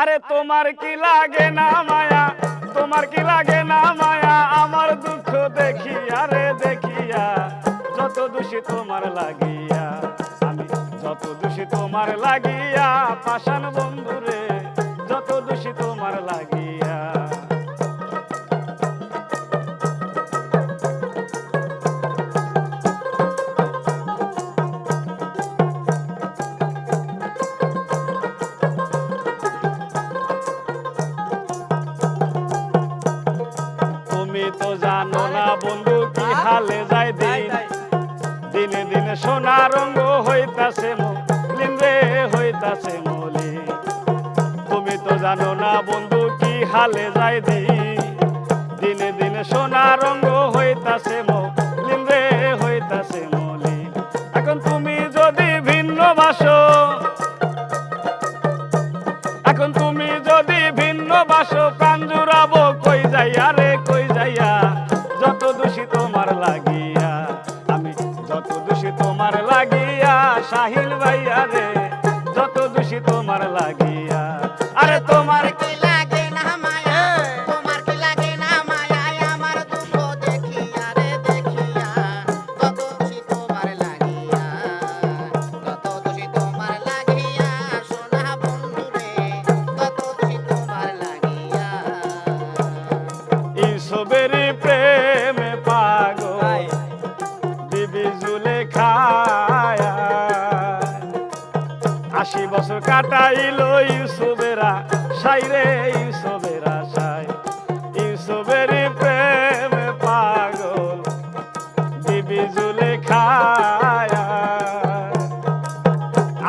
আরে তোমার কি লাগে না মায়া? তোমার কি লাগে না মায়া? আমার দুঃখ দেখিয়া আরে দেখিয়া। যত দোষী তোমার লাগিয়া, আমি যত দোষী তোমার লাগিয়া, পাষাণ বন্ধুরে, যত দোষী তোমার লাগিয়া। হালে যায় দিন। দিনে দিনে সোনা রঙ্গ হইতাছে মলিন রে হইতাছে মলি তুমি তো জানো না বন্ধু কি হালে যায় দিন। দিনে দিনে সোনা রঙ্গ হইতাছে মলিন রে হইতাছে মলি এখন তুমি যদি ভিন্ন বাসো এখন তুমি যদি ভিন্ন বাসো দোষী তোমার লাগিয়া। আরে তোমার কি লাগে না মায়া? তোমার কি লাগে না মায়া? আমার দুঃখ দেখিয়া রে দেখিয়া কত খুশি তোমার লাগিয়া। কত খুশি তোমার লাগিয়া সোনা বন্ধু রে কত খুশি তোমার লাগিয়া। ইসবেরি প্রেমে আশি বছর কাটাইল ইউসুবেরা সাইরে ইউসুবেরা সাই। ইউসুবেরি প্রেমে পাগল, বিবি জুলে খায়া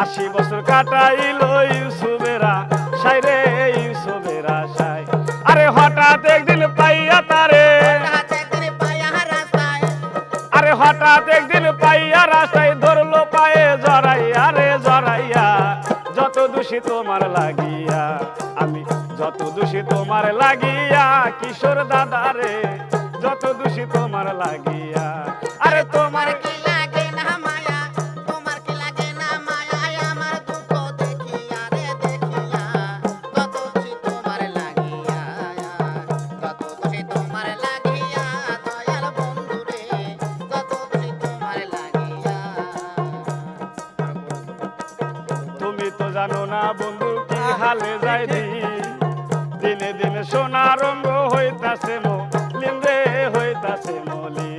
আশি বছর কাটাইল ইউসুবেরা সাইরে ইউসুবেরা সাই। আরে হঠাৎ একদিন পাইয়া দোষী তোমার লাগিয়া, আমি যত দোষী তোমার লাগিয়া, কিশোর দাদা রে, যত দোষী তোমার লাগিয়া। আরে তোমার তোমার কি তুমি তো জানো না বন্ধু, কি হালে যাই দিন? দিনে সোনা রঙ্গ হইতাছে মলিন রে, হইতাছে মলি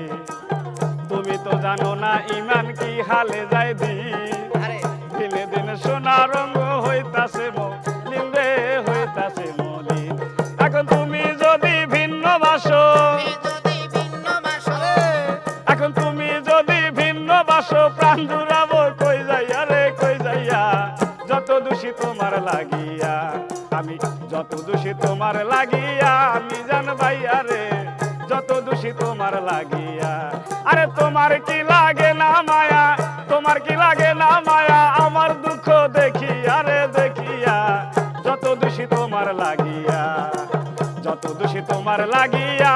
তুমি তো জানো না ইমান কি হালে যাই দিন? যত দোষী তোমার লাগিয়া, আমি জান ভাইয়া রে, যত দোষী তোমার লাগিয়া। আরে তোমার কি লাগে না মায়া? তোমার কি লাগে না মায়া? আমার দুঃখ দেখিয়া রে, দেখিয়া, যত দোষী তোমার লাগিয়া। যত দোষী তোমার লাগিয়া,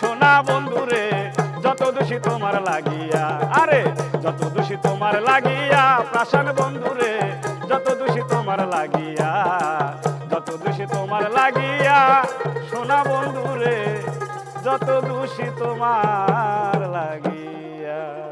সোনা বন্ধুরে যত দোষী তোমার লাগিয়া। আরে, যত দোষী তোমার লাগিয়া প্রাসান বন্ধুরে তোমার সোনা বন্ধুরে যত দোষী তোমার লাগিয়া।